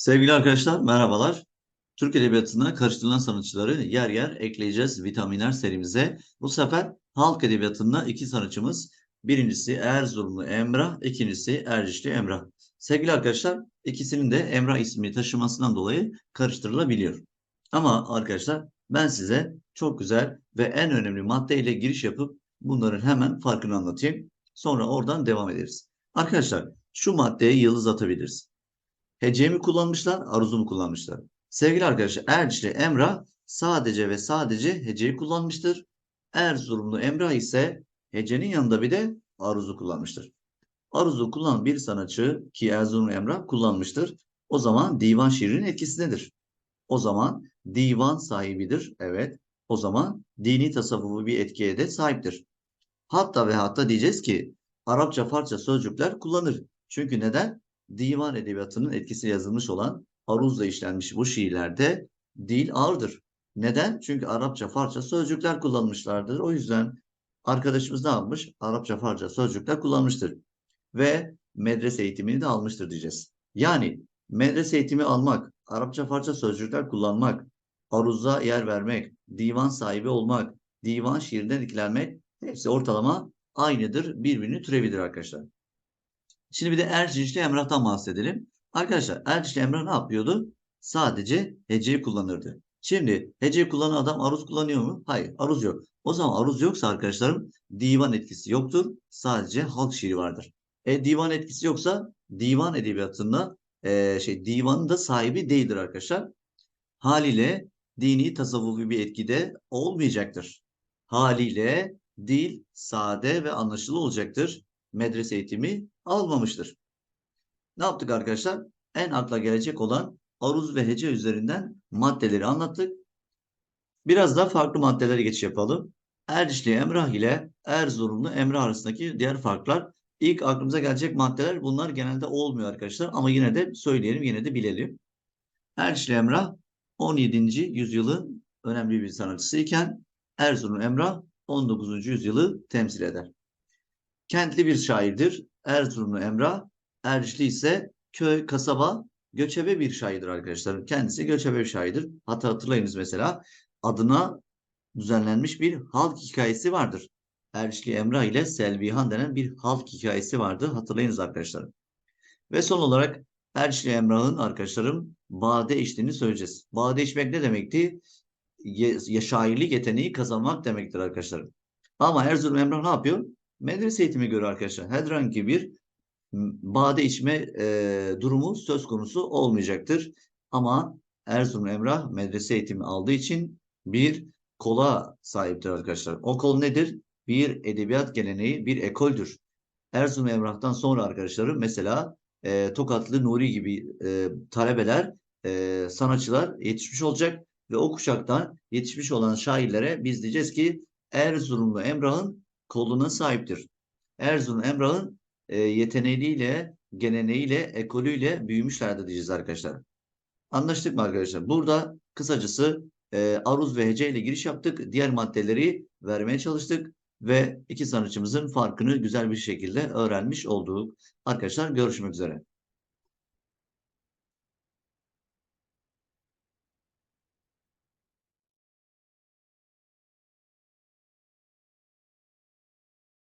Sevgili arkadaşlar merhabalar. Türk Edebiyatı'na karıştırılan sanatçıları yer yer ekleyeceğiz vitaminer serimize. Bu sefer halk edebiyatında iki sanatçımız. Birincisi Erzurumlu Emrah, ikincisi Ercişli Emrah. Sevgili arkadaşlar ikisinin de Emrah ismi taşımasından dolayı karıştırılabiliyor. Ama arkadaşlar ben size çok güzel ve en önemli maddeyle giriş yapıp bunların hemen farkını anlatayım. Sonra oradan devam ederiz. Arkadaşlar şu maddeye yıldız atabiliriz. Heceyi mi kullanmışlar, aruzu mu kullanmışlar? Sevgili arkadaşlar Ercişli Emrah sadece ve sadece heceyi kullanmıştır. Erzurumlu Emrah ise hecenin yanında bir de aruzu kullanmıştır. Aruzu kullanan bir sanatçı ki Erzurumlu Emrah kullanmıştır. O zaman divan şiirinin etkisindedir. O zaman divan sahibidir. Evet. O zaman dini tasavvufu bir etkiye de sahiptir. Hatta ve hatta diyeceğiz ki Arapça Farsça sözcükler kullanır. Çünkü neden? Divan edebiyatının etkisi yazılmış olan aruzla işlenmiş bu şiirlerde dil ağırdır. Neden? Çünkü Arapça Farsça sözcükler kullanmışlardır. O yüzden arkadaşımız ne yapmış? Arapça Farsça sözcükler kullanmıştır. Ve medrese eğitimini de almıştır diyeceğiz. Yani medrese eğitimi almak, Arapça Farsça sözcükler kullanmak, aruza yer vermek, divan sahibi olmak, divan şiirinden etkilenmek hepsi ortalama aynıdır. Birbirini türevidir arkadaşlar. Şimdi bir de Ercişli Emrah'tan bahsedelim. Arkadaşlar Ercişli Emrah ne yapıyordu? Sadece heceyi kullanırdı. Şimdi heceyi kullanan adam aruz kullanıyor mu? Hayır aruz yok. O zaman aruz yoksa arkadaşlarım divan etkisi yoktur. Sadece halk şiiri vardır. E divan etkisi yoksa divan edebiyatında e, şey divanın da sahibi değildir arkadaşlar. Haliyle dini tasavvufi bir etkide olmayacaktır. Haliyle dil sade ve anlaşılı olacaktır. Medrese eğitimi almamıştır. Ne yaptık arkadaşlar? En akla gelecek olan aruz ve hece üzerinden maddeleri anlattık. Biraz da farklı maddelere geçiş yapalım. Erdişli Emrah ile Erzurumlu Emrah arasındaki diğer farklar. İlk aklımıza gelecek maddeler bunlar genelde olmuyor arkadaşlar ama yine de söyleyelim yine de bilelim. Erdişli Emrah 17. yüzyılın önemli bir sanatçısı iken Erzurum Emrah 19. yüzyılı temsil eder. Kentli bir şairdir. Erzurumlu Emrah, Ercişli ise köy, kasaba, göçebe bir şairdir arkadaşlar. Kendisi göçebe bir şairdir. Hatta hatırlayınız mesela adına düzenlenmiş bir halk hikayesi vardır. Ercişli Emrah ile Selvihan denen bir halk hikayesi vardı. Hatırlayınız arkadaşlar. Ve son olarak Ercişli Emrah'ın arkadaşlarım bade içtiğini söyleyeceğiz. Bade içmek ne demekti? Ya, şairlik yeteneği kazanmak demektir arkadaşlarım. Ama Erzurum Emrah ne yapıyor? Medrese eğitimi görüyor arkadaşlar. Herhangi bir bade içme e, durumu söz konusu olmayacaktır. Ama Erzurum Emrah medrese eğitimi aldığı için bir kola sahiptir arkadaşlar. O kol nedir? Bir edebiyat geleneği, bir ekoldür. Erzurum Emrah'tan sonra arkadaşlarım mesela e, Tokatlı Nuri gibi e, talebeler, e, sanatçılar yetişmiş olacak ve o kuşaktan yetişmiş olan şairlere biz diyeceğiz ki Erzurumlu Emrah'ın koluna sahiptir. Erzurum Emrah'ın e, yeteneğiyle, geleneğiyle, ekolüyle büyümüşlerdir diyeceğiz arkadaşlar. Anlaştık mı arkadaşlar? Burada kısacası e, aruz ve hece ile giriş yaptık. Diğer maddeleri vermeye çalıştık ve iki sanatçımızın farkını güzel bir şekilde öğrenmiş olduk. Arkadaşlar görüşmek üzere.